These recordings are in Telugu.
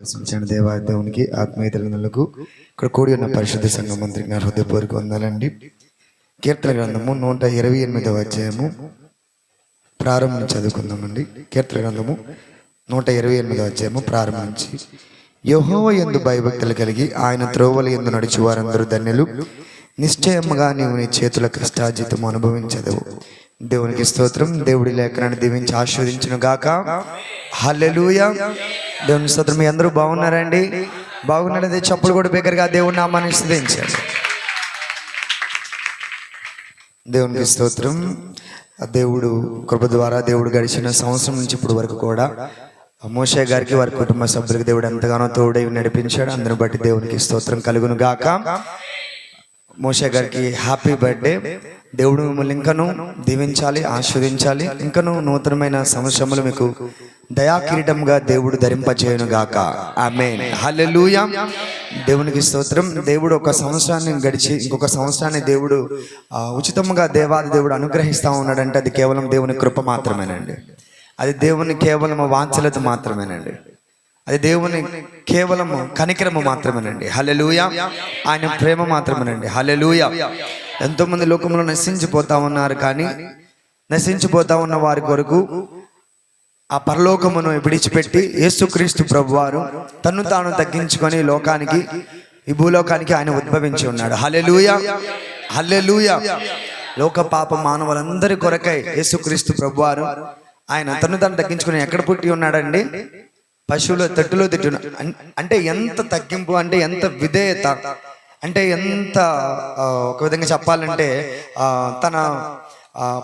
ప్రశంసించిన దేవా దేవునికి ఆత్మీయ తల్లిదండ్రులకు ఇక్కడ కూడి ఉన్న పరిశుద్ధ సంఘం మంత్రి నా హృదయపూర్వక వందాలండి. కీర్తన గ్రంథము నూట ఇరవై ఎనిమిదవ అధ్యాయము ప్రారంభం చదువుకుందామండి. కీర్తన గ్రంథము నూట ఇరవై ఎనిమిదవ అధ్యాయము ప్రారంభించి యహోవ ఎందు భయభక్తులు కలిగి ఆయన త్రోవలు ఎందు నడిచి వారందరూ ధన్యులు. నిశ్చయముగా నీవు నీ చేతుల కష్టాజితం అనుభవించదవు. దేవునికి స్తోత్రం దేవుడి లేఖనాన్ని దీవించి ఆస్వాదించును గాక. హల్లెలూయ. దేవుని స్తోత్రం. మీ అందరూ బాగున్నారండి? బాగున్నారదే చప్పులు కూడా బిగ్గరగా దేవుడి నామాన్ని స్థుతించారు దేవునికి స్తోత్రం. దేవుడు కృప ద్వారా దేవుడు గడిచిన సంవత్సరం నుంచి ఇప్పుడు వరకు కూడా ఆ మోషే గారికి వారి కుటుంబ సభ్యులకు దేవుడు ఎంతగానో తోడై నడిపించాడు. అందరిని బట్టి దేవునికి స్తోత్రం కలుగును గాక. మోషే గారికి హ్యాపీ బర్త్డే. దేవుడు మిమ్మల్ని ఇంకను దీవించాలి ఆస్వాదించాలి ఇంకను నూతనమైన సంవత్సరములు మీకు దయా కిరీటంగా దేవుడు ధరింపచేయను గాక ఆమె హల్లెలూయా. దేవునికి స్తోత్రం. దేవుడు ఒక సంవత్సరాన్ని గడిచి ఇంకొక సంవత్సరాన్ని దేవుడు ఉచితంగా దేవాది దేవుడు అనుగ్రహిస్తూ ఉన్నాడంటే అది కేవలం దేవుని కృప మాత్రమేనండి. అది దేవుని కేవలం వాంఛలత మాత్రమేనండి. అది దేవుని కేవలము కనికరము మాత్రమేనండి. హలెలూయ ఆయన ప్రేమ మాత్రమేనండి. హలెలూయ ఎంతో మంది లోకంలో నశించిపోతా ఉన్నారు కానీ నశించిపోతా ఉన్న వారి కొరకు ఆ పరలోకమును విడిచిపెట్టి యేసుక్రీస్తు ప్రభువారు తన్ను తాను తగ్గించుకొని లోకానికి ఈ భూలోకానికి ఆయన ఉద్భవించి ఉన్నాడు. Hallelujah hallelujah. లోక పాప మానవులందరి కొరకై యేసుక్రీస్తు ప్రభువారు ఆయన తను తాను తగ్గించుకొని ఎక్కడ పుట్టి ఉన్నాడండి? పశువుల తట్టులో తిట్టు అంటే ఎంత తగ్గింపు అంటే ఎంత విధేయత అంటే ఎంత ఒక విధంగా చెప్పాలంటే తన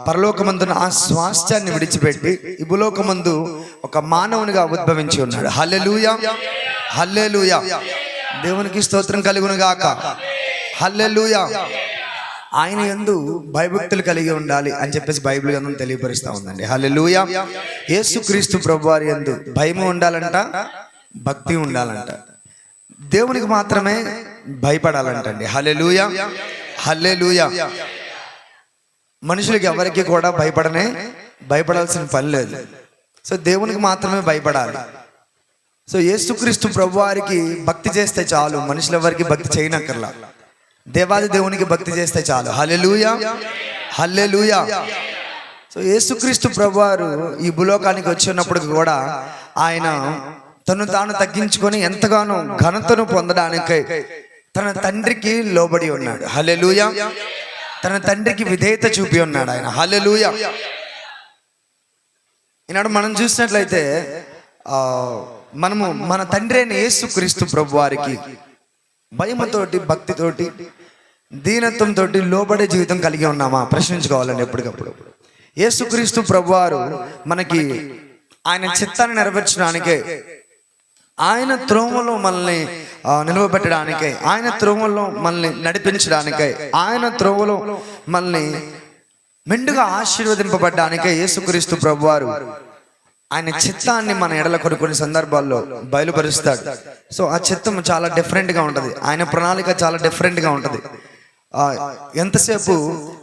పరలోకమందున ఆ స్వాస్థ్యాన్ని విడిచిపెట్టి ఇబులోకమందు ఒక మానవునిగా ఉద్భవించి ఉన్నాడు. హల్లెలూయ. హల్లెలూయ. దేవునికి స్తోత్రం కలుగును గాక హల్లెలూయ. ఆయన యందు భయభక్తులు కలిగి ఉండాలి అని చెప్పేసి బైబిల్ గ్రంథం తెలియపరుస్తూ ఉందండి. హల్లెలూయా. యేసుక్రీస్తు ప్రభువారి యందు భయము ఉండాలంట భక్తి ఉండాలంట. దేవునికి మాత్రమే భయపడాలంటండి. హల్లెలూయా. హల్లెలూయా. మనుషులకి ఎవరికి కూడా భయపడనే భయపడాల్సిన పని లేదు. సో దేవునికి మాత్రమే భయపడాలి. సో యేసుక్రీస్తు ప్రభువారికి భక్తి చేస్తే చాలు మనుషులు ఎవరికి భక్తి చేయనక్కర్లా. దేవాది దేవునికి భక్తి చేస్తే చాలు. హల్లెలూయా. హల్లెలూయా. సో యేసుక్రీస్తు ప్రభువారు ఈ భూలోకానికి వచ్చినప్పుడు కూడా ఆయన తను తాను తగ్గించుకొని ఎంతగానో ఘనతను పొందడానికి తన తండ్రికి లోబడి ఉన్నాడు. హల్లెలూయా. తన తండ్రికి విధేయత చూపి ఉన్నాడు ఆయన. హల్లెలూయా. ఈనాడు మనం చూసినట్లయితే ఆ, మనము మన తండ్రి అయిన యేసుక్రీస్తు ప్రభు వారికి భయమతోటి భక్తితోటి దీనత్వంతో లోబడే జీవితం కలిగి ఉన్నామా? ప్రశ్నించుకోవాలండి ఎప్పటికప్పుడు. యేసుక్రీస్తు ప్రభువారు మనకి ఆయన చిత్తాన్ని నెరవేర్చడానికే ఆయన త్రోమలో మనల్ని ఆ, నిలవబెట్టడానికై ఆయన త్రోమలో మనల్ని నడిపించడానికై ఆయన త్రోవలో మనల్ని మెండుగా ఆశీర్వదింపబడ్డానికే యేసుక్రీస్తు ప్రభువారు ఆయన చిత్తాన్ని మన ఎడల కొన్ని కొన్ని సందర్భాల్లో బయలుపరుస్తాడు. సో ఆ చిత్తం చాలా డిఫరెంట్గా ఉంటది. ఆయన ప్రణాళిక చాలా డిఫరెంట్గా ఉంటది. ఆ, ఎంతసేపు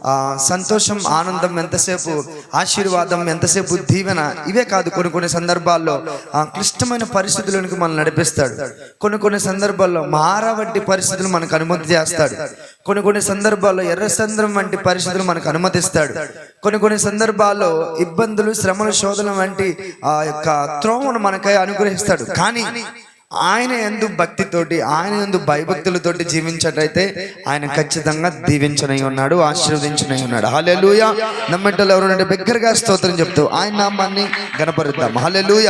ఆ, సంతోషం ఆనందం ఎంతసేపు? ఆశీర్వాదం ఎంతసేపు దీవెన? ఇవే కాదు కొన్ని కొన్ని సందర్భాల్లో ఆ క్లిష్టమైన పరిస్థితులకు మనం నడిపిస్తాడు. కొన్ని కొన్ని సందర్భాల్లో మారా వంటి పరిస్థితులు మనకు అనుమతి చేస్తాడు. కొన్ని కొన్ని సందర్భాల్లో ఎర్ర సంద్రం వంటి పరిస్థితులు మనకు అనుమతిస్తాడు. కొన్ని కొన్ని సందర్భాల్లో ఇబ్బందులు శ్రమలు శోధన వంటి ఆ యొక్క త్రోవను మనకై అనుగ్రహిస్తాడు. కానీ ఆయన ఎందు భక్తితోటి ఆయన ఎందు భయభక్తులతోటి జీవించట్లయితే ఆయన ఖచ్చితంగా దీవించనై ఉన్నాడు ఆశీర్వదించనై ఉన్నాడు. హల్లెలూయ. నమ్మటలు ఎవరు బిగ్గరగా స్తోత్రం చెప్తూ ఆయన నామాన్ని గణపరుద్దాం హల్లెలూయ.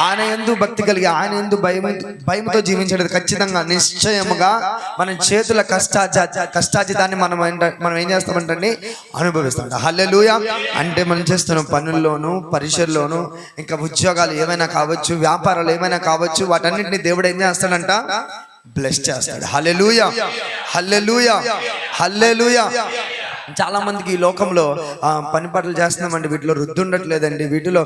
ఆయన ఎందు భక్తి కలిగి ఆయన ఎందు భయం భయంతో జీవించడం ఖచ్చితంగా నిశ్చయముగా మన చేతుల కష్టాచ కష్టాజితాన్ని మనం మనం ఏం చేస్తామంటే అనుభవిస్తాం. హల్లెలూయ. అంటే మనం చేస్తున్న పనుల్లోనూ పరిచయల్లోనూ ఇంకా ఉద్యోగాలు ఏమైనా కావచ్చు వ్యాపారాలు ఏమైనా కావచ్చు వాటన్నిటిని దేవుడు ఏం చేస్తాడంట? బ్లెస్ చేస్తాడు. హల్లెలూయ హల్లెలూయ హల్లెలూయ చాలా మందికి ఈ లోకంలో పని పనులు చేస్తున్నామండి వీటిలో వృద్ధి ఉండట్లేదండి వీటిలో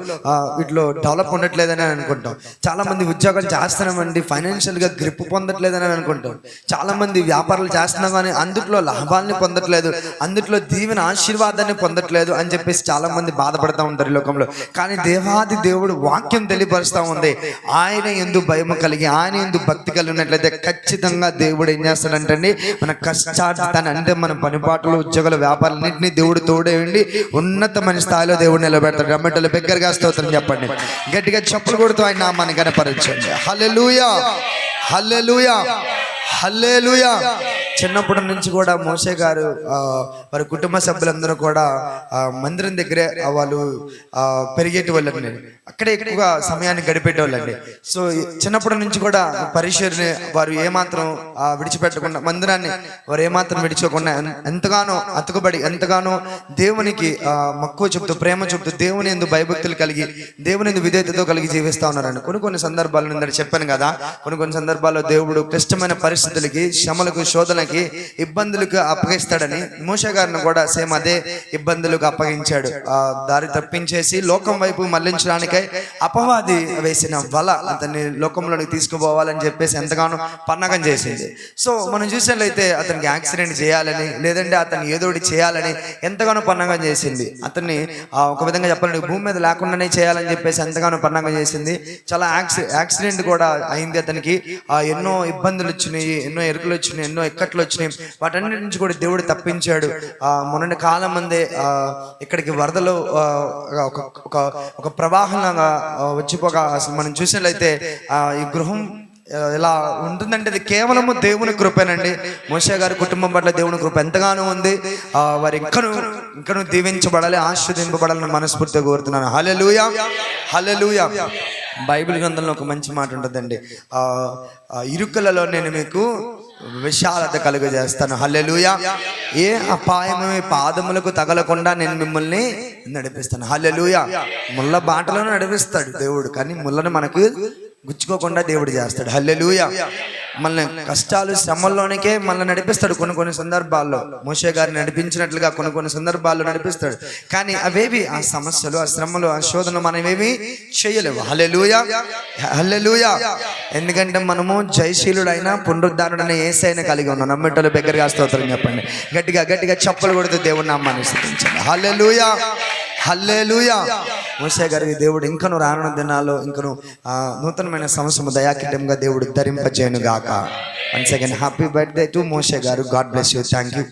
వీటిలో డెవలప్ ఉండట్లేదని అనుకుంటాం. చాలా మంది ఉద్యోగాలు చేస్తున్నామండి ఫైనాన్షియల్గా గ్రిప్ పొందట్లేదని అనుకుంటాం. చాలా మంది వ్యాపారాలు చేస్తున్నాం కానీ అందుట్లో లాభాలని పొందట్లేదు అందుట్లో దీవెన ఆశీర్వాదాన్ని పొందట్లేదు అని చెప్పేసి చాలా మంది బాధపడతా ఉంటారు ఈ లోకంలో. కానీ దేవాది దేవుడు వాక్యం తెలియపరుస్తా ఉంది ఆయన ఎందు భయం కలిగి ఆయన ఎందు భక్తి కలిగి ఉన్నట్లయితే ఖచ్చితంగా దేవుడు ఏం చేస్తాడంటే మన కష్టాన్ని అంటే మన పనిపాట్లు ఉద్యోగాలు వ్యాపారాలన్నింటినీ దేవుడు తోడేయండి. ఉన్నతమైన స్థాయిలో దేవుడు నిలబెడతాడు. రమ్మెట్టలు బిగ్గరగా స్తోత్రం చెప్పండి. గట్టిగా చెప్పులు కొడుతూ ఆయన నామాన్ని కనపరచండి హల్లెలూయా. హల్లెలూయా. హల్లెలూయా. చిన్నప్పటి నుంచి కూడా మోసే గారు వారి కుటుంబ సభ్యులందరూ కూడా మందిరం దగ్గరే వాళ్ళు పెరిగేటి వాళ్ళండి అక్కడే ఎక్కువగా సమయాన్ని గడిపేటోళ్ళండి. సో చిన్నప్పటి నుంచి కూడా పరిశీలిని వారు ఏమాత్రం విడిచిపెట్టకుండా మందిరాన్ని వారు ఏమాత్రం విడిచిపోకుండా ఎంతగానో అతుకుబడి ఎంతగానో దేవునికి మక్కువ చెప్తూ ప్రేమ చెప్తూ దేవుని ఎందు భయభక్తులు కలిగి దేవుని ఎందు విధేయతతో కలిగి జీవిస్తూ ఉన్నారండి. కొన్ని కొన్ని సందర్భాలు నేను చెప్పాను కదా కొన్ని కొన్ని సందర్భాల్లో దేవుడు క్లిష్టమైన పరిస్థితులకి శ్రమలకు శోధనకి ఇబ్బందులకు అప్పగిస్తాడని మూష గారిని కూడా సేమ్ అదే ఇబ్బందులకు అప్పగించాడు. ఆ దారి తప్పించేసి లోకం వైపు మళ్ళించడానికై అపవాది వేసిన వల అతన్ని లోకంలోకి తీసుకుపోవాలని చెప్పేసి ఎంతగానో పన్నగం చేసింది. సో మనం చూసినట్లయితే అతనికి యాక్సిడెంట్ చేయాలని లేదంటే అతన్ని ఏదోటి చేయాలని ఎంతగానో పన్నగం చేసింది. అతన్ని ఒక విధంగా చెప్పాలంటే భూమి మీద లేకుండానే చేయాలని చెప్పేసి ఎంతగానో పన్నగం చేసింది. చాలా యాక్సి యాక్సిడెంట్ కూడా అయింది అతనికి. ఆ, ఎన్నో ఇబ్బందులు వచ్చినాయి ఎన్నో ఎరుకులు వచ్చినాయి ఎన్నో ఇక్కట్లు వచ్చినాయి. వాటన్నిటి నుంచి కూడా దేవుడు తప్పించాడు. మొన్న మొన్నటి కాలం మందే ఇక్కడికి వరదలు ఒక ఒక ప్రవాహంగా ప్రవాహంలాగా వచ్చిపోగా అసలు మనం చూసినట్లయితే ఈ గృహం ఇలా ఉంటుందంటే అది కేవలము దేవుని కృపేనండి. మోషే గారి కుటుంబం పట్ల దేవుని కృప ఎంతగానో ఉంది. వారి ఇంకను ఇంకను దీవించబడాలి ఆస్వాదింపబడాలని మనస్ఫూర్తిగా కోరుతున్నాను. హల్లెలూయా హల్లెలూయా. బైబిల్ గ్రంథంలో ఒక మంచి మాట ఉంటుందండి. ఇరుకులలో నేను మీకు విశాలత కలుగజేస్తాను. హల్లెలూయ. ఏ అపాయము మీ పాదములకు తగలకుండా నేను మిమ్మల్ని నడిపిస్తాను. హల్లెలూయ. ముళ్ళ బాటలను నడిపిస్తాడు దేవుడు కానీ ముళ్ళను మనకు గుచ్చుకోకుండా దేవుడు చేస్తాడు. హల్లెలూయ. మనల్ని కష్టాలు శ్రమల్లోనికే మనల్ని నడిపిస్తాడు కొన్ని కొన్ని సందర్భాల్లో. మోషే గారిని నడిపించినట్లుగా కొన్ని కొన్ని సందర్భాల్లో నడిపిస్తాడు. కానీ అవేవి? ఆ సమస్యలు ఆ శ్రమలు ఆ శోధనలు మనమేమి చేయలేవు. హల్లెలూయా! హల్లెలూయా! ఎందుకంటే మనము జయశీలుడైన పునరుద్ధారుడైన ఏసైనా కలిగి ఉన్నాం. నమ్మటలు దగ్గరగా స్తోత్రం చెప్పండి. గట్టిగా గట్టిగా చప్పలు కొడుతూ దేవుని నామాన్ని స్థుతించండి. హల్లెలూయా! హల్లెలుయా! మోసే గారికి దేవుడు ఇంకను రానున్న దినాల్లో ఇంకను నూతనమైన సంవత్సరం దయాకిటంగా దేవుడు ధరింపజేయను గాక once again happy birthday to Mose గారు. God bless you thank you